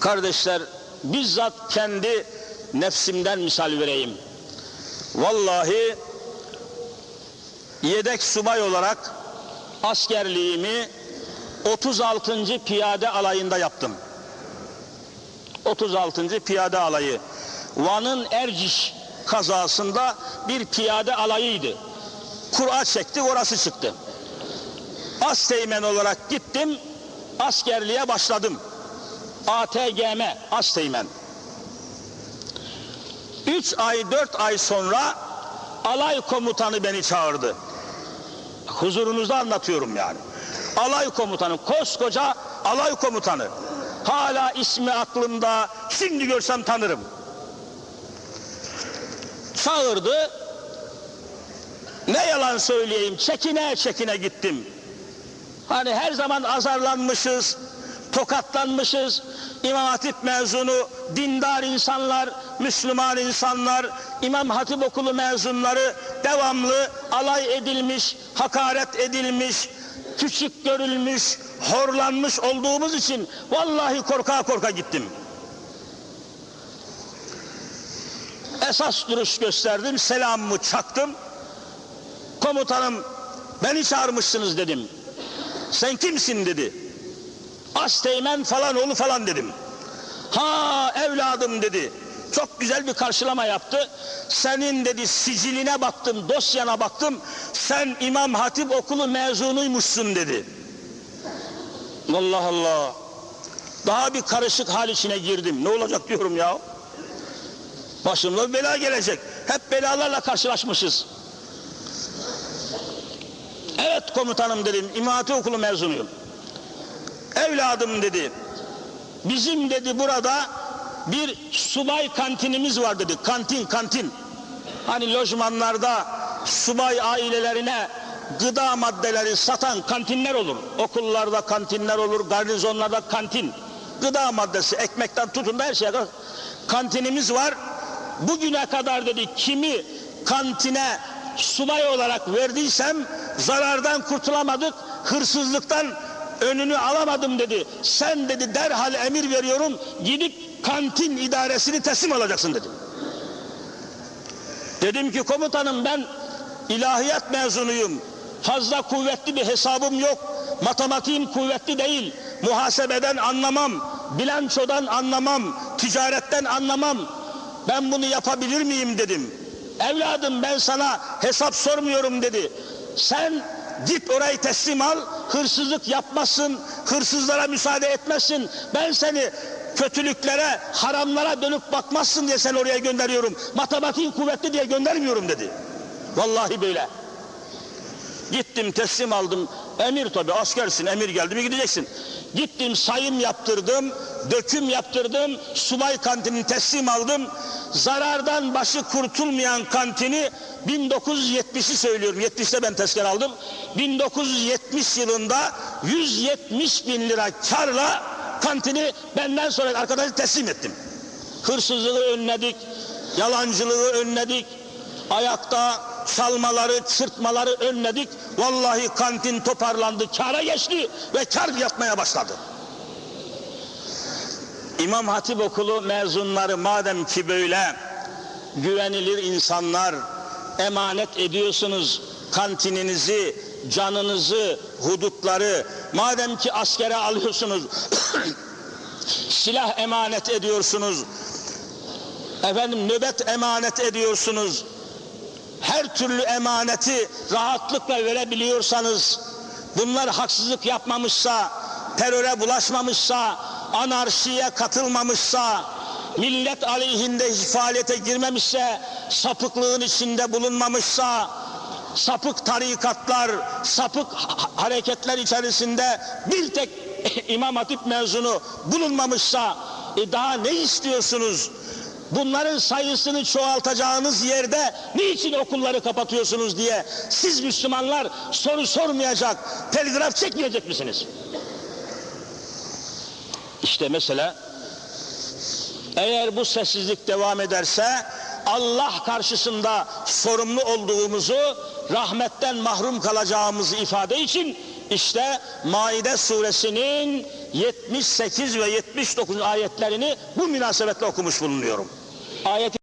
Kardeşler bizzat kendi nefsimden misal vereyim. Vallahi yedek subay olarak askerliğimi 36. Piyade Alayı'nda yaptım. 36. Piyade Alayı. Van'ın Erciş kazasında bir piyade alayıydı. Kur'a çektik orası çıktı. Asteğmen olarak gittim, askerliğe başladım. ATGM, Asteğmen. Üç ay, dört ay sonra alay komutanı beni çağırdı. Huzurunuzda anlatıyorum yani. Alay komutanı, koskoca alay komutanı. Hala ismi aklımda, şimdi görsem tanırım. Çağırdı, ne yalan söyleyeyim, çekine çekine gittim. Hani her zaman azarlanmışız, tokatlanmışız. İmam Hatip mezunu, dindar insanlar, Müslüman insanlar, İmam Hatip okulu mezunları devamlı alay edilmiş, hakaret edilmiş, küçük görülmüş, horlanmış olduğumuz için vallahi korka korka gittim. Esas duruş gösterdim, selamımı çaktım. Komutanım beni çağırmışsınız dedim. Sen kimsin dedi. Asteğmen falan oğlu falan dedim. Ha evladım dedi. Çok güzel bir karşılama yaptı. Senin dedi siciline baktım, dosyana baktım. Sen İmam Hatip okulu mezunuymuşsun dedi. Allah Allah. Daha bir karışık hal içine girdim. Ne olacak diyorum ya. Başımda bir bela gelecek. Hep belalarla karşılaşmışız. Evet komutanım dedim. İmam Hatip okulu mezunuyum. Evladım dedi. Bizim dedi burada bir subay kantinimiz var dedi. Kantin kantin. Hani lojmanlarda subay ailelerine gıda maddeleri satan kantinler olur. Okullarda kantinler olur, garnizonlarda kantin. Gıda maddesi, ekmekten tutun da her şeye kadar. Kantinimiz var. Bugüne kadar dedi kimi kantine subay olarak verdiysem zarardan kurtulamadık, hırsızlıktan önünü alamadım dedi. Sen dedi derhal emir veriyorum gidip kantin idaresini teslim alacaksın dedi. Dedim ki komutanım ben ilahiyat mezunuyum. Fazla kuvvetli bir hesabım yok. Matematiğim kuvvetli değil. Muhasebeden anlamam. Bilançodan anlamam. Ticaretten anlamam. Ben bunu yapabilir miyim dedim. Evladım ben sana hesap sormuyorum dedi. Sen git orayı teslim al, hırsızlık yapmazsın, hırsızlara müsaade etmezsin. Ben seni kötülüklere, haramlara dönüp bakmazsın diye seni oraya gönderiyorum. Matematiğin kuvvetli diye göndermiyorum dedi. Vallahi böyle. Gittim teslim aldım. Emir tabi askersin emir geldi mi gideceksin. Gittim sayım yaptırdım, döküm yaptırdım, subay kantinini teslim aldım. Zarardan başı kurtulmayan kantini 1970'i söylüyorum. 70'te ben tezkere aldım. 1970 yılında 170 bin lira karla kantini benden sonra arkadaşı teslim ettim. Hırsızlığı önledik, yalancılığı önledik, ayakta çalmaları, çırpmaları önledik. Vallahi kantin toparlandı, kara geçti ve kar yapmaya başladı. İmam Hatip okulu mezunları madem ki böyle güvenilir insanlar emanet ediyorsunuz kantininizi, canınızı, hudutları madem ki askere alıyorsunuz silah emanet ediyorsunuz efendim nöbet emanet ediyorsunuz her türlü emaneti rahatlıkla verebiliyorsanız bunlar haksızlık yapmamışsa teröre bulaşmamışsa anarşiye katılmamışsa millet aleyhinde faaliyete girmemişse sapıklığın içinde bulunmamışsa sapık tarikatlar sapık hareketler içerisinde bir tek İmam Hatip mezunu bulunmamışsa e daha ne istiyorsunuz? Bunların sayısını çoğaltacağınız yerde niçin okulları kapatıyorsunuz diye siz Müslümanlar soru sormayacak, telgraf çekmeyecek misiniz? İşte mesela eğer bu sessizlik devam ederse Allah karşısında sorumlu olduğumuzu, rahmetten mahrum kalacağımızı ifade için işte Maide suresinin 78 ve 79 ayetlerini bu münasebetle okumuş bulunuyorum. Ayet